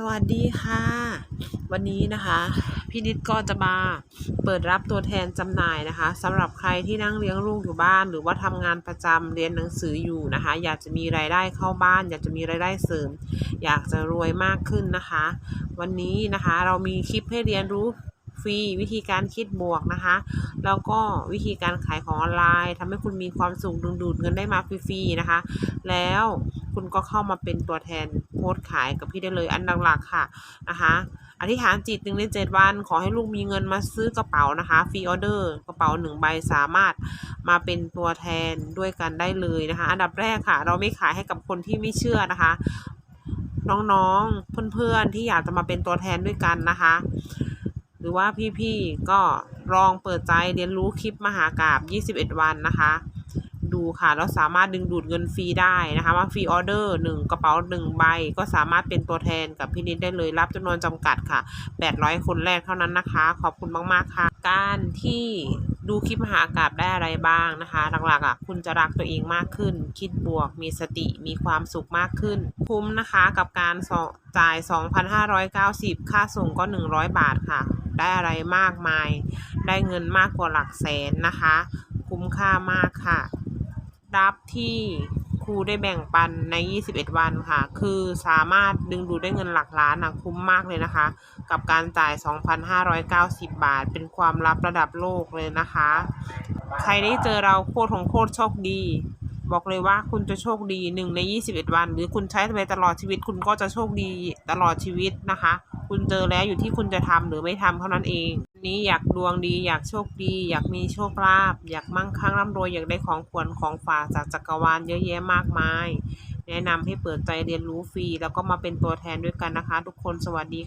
สวัสดีค่ะ วันนี้นะคะพี่นิดก็จะมาเปิดรับตัวแทนจำหน่ายนะคะสำหรับใครที่นั่งเลี้ยงลูกอยู่บ้าน หรือว่าทำงานประจำเรียนหนังสืออยู่นะคะ อยากจะมีรายได้เข้าบ้าน อยากจะมีรายได้เสริม อยากจะรวยมากขึ้นนะคะ วันนี้นะคะเรามีคลิปให้เรียนรู้ฟรีวิธีการคิดบวกนะคะ แล้วก็วิธีการขายของออนไลน์ทำให้คุณมีความสุขดึงดูดเงินได้มาฟรีๆนะคะ แล้วคุณก็เข้ามาเป็นตัวแทน สต์ขายกับพี่ได้เลย อันหลักๆค่ะนะคะอธิษฐานจิตหนึ่งในเจ็ดวัน ขอให้ลูกมีเงินมาซื้อกระเป๋านะคะฟรีออเดอร์กระเป๋าหนึ่งใบสามารถมาเป็นตัวแทนด้วยกันได้เลยนะคะ อันดับแรกค่ะ เราไม่ขายให้กับคนที่ไม่เชื่อนะคะ น้องๆเพื่อนๆที่อยากจะมาเป็นตัวแทนด้วยกันนะคะ หรือว่าพี่ๆก็ลองเปิดใจเรียนรู้คลิปมหากราบ 21 วันนะคะ ดูค่ะ แล้วสามารถดึงดูดเงินฟรีได้นะคะว่าฟรีออเดอร์หนึ่งกระเป๋าหนึ่งใบ ก็สามารถเป็นตัวแทนกับพี่นิดได้เลยรับจำนวนจำกัดค่ะ 800 คนแรกเท่านั้นนะคะ ขอบคุณมาก ๆ ค่ะ การที่ดูคลิปมหากราบได้อะไรบ้างนะคะ หลักๆอะคุณจะรักตัวเองมากขึ้น คิดบวก มีสติ มีความสุขมากขึ้น คุ้มนะคะกับการสอจ่าย 2,590 ค่าส่งก็ 100 บาทค่ะ ได้อะไรมากมาย ได้เงินมากกว่าหลักแสนนะคะ คุ้มค่ามากค่ะ รับที่ครูได้แบ่งปันใน 21 วันค่ะ คือสามารถดึงดูดได้เงินหลักล้านนะคุ้มมากเลยนะคะ กับการจ่าย 2,590 บาท เป็นความลับระดับโลกเลยนะคะ ใครได้เจอเราโคตรของโคตรโชคดี บอกเลยว่าคุณจะโชคดีหนึ่งใน 21 วัน หรือคุณใช้ไปตลอดชีวิตคุณก็จะโชคดีตลอดชีวิตนะคะ คุณเจอแล้วอยู่ที่คุณจะทำหรือไม่ทำเท่านั้นเองนี้อยากดวงดี อยากโชคดี อยากมีโชคลาภอยากมั่งคั่งร่ำรวยอยากได้ของขวัญของฝากจากจักรวาลเยอะแยะมากมาย แนะนำให้เปิดใจเรียนรู้ฟรี แล้วก็มาเป็นตัวแทนด้วยกันนะคะ ทุกคนสวัสดี